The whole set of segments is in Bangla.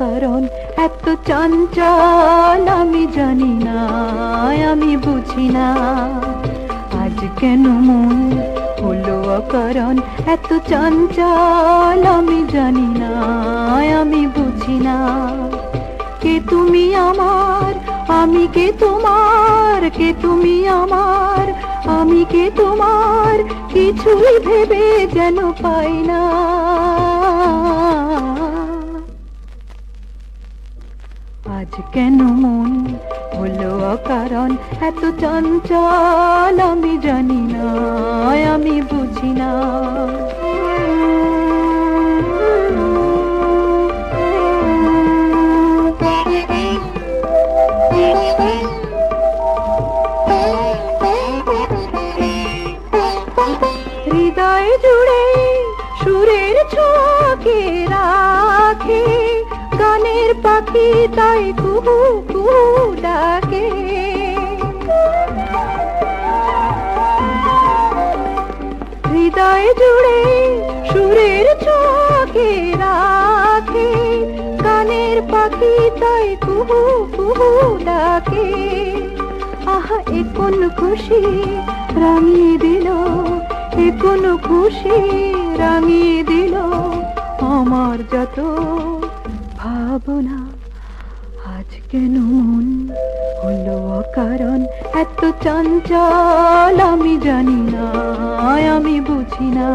হলো অকারণ এত চঞ্চল, আমি জানি না, আমি বুঝি না। আজ কেন মন হলো অকারণ? এত চঞ্চল, আমি জানি না, আমি বুঝি না। কে তুমি আমার? আমি কে তোমার? কে তুমি আমার? আমি কে তোমার? কিছুই ভেবে যেন পাই না। আজ কেন? মন হলো অকারণ। এত চঞ্চল, আমি জানি না, আমি বুঝি না। হৃদয় জুড়ে সুরের ছোঁয়াকে রাখে গানের পাখি, তাই কুহু কুহু ডাকে। হৃদয় জুড়ে সুরের ছোঁয়াকে রাখে গানের পাখি, তাই কুহু কুহু ডাকে। আহা, এ কোন খুশি রাঙিয়ে দিল, এ কোন খুশি রাঙিয়ে দিল আমার যত ভাবনা। আজ কেন মন হলো কারণ এত চঞ্চল আমি জানি না আমি বুঝি না।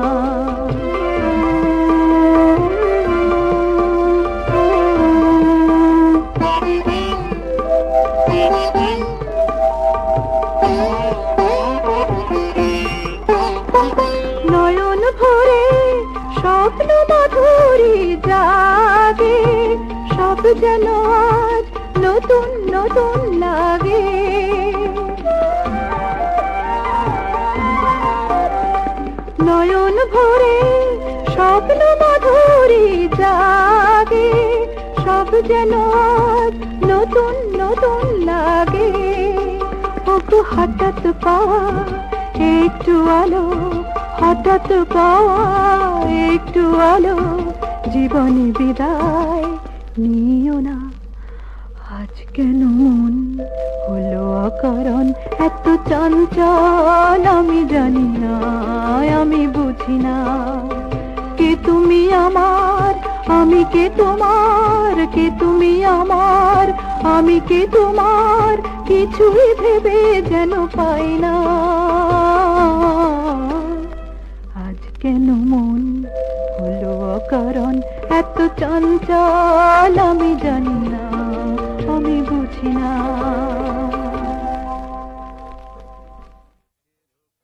যেন আজ নতুন নতুন লাগে। নয়ন ভরে স্বপ্ন মাধুরী জাগে, সব যেন নতুন নতুন লাগে। ওকে হঠাৎ পাওয়া, একটু আলো, হঠাৎ পাওয়া, একটু আলো, জীবনে বিদায়। নিও না। আজ কেন মন হলো অকারণ? এত চঞ্চল, আমি জানি না, আমি বুঝি না। কে তুমি আমার? আমি কে তোমার? কে তুমি আমার? আমি কে তোমার? কিছুই ভেবে যেন পাই না। আজ কেন মন কারণ এত চঞ্চল আমি জানি না আমি বুঝি না।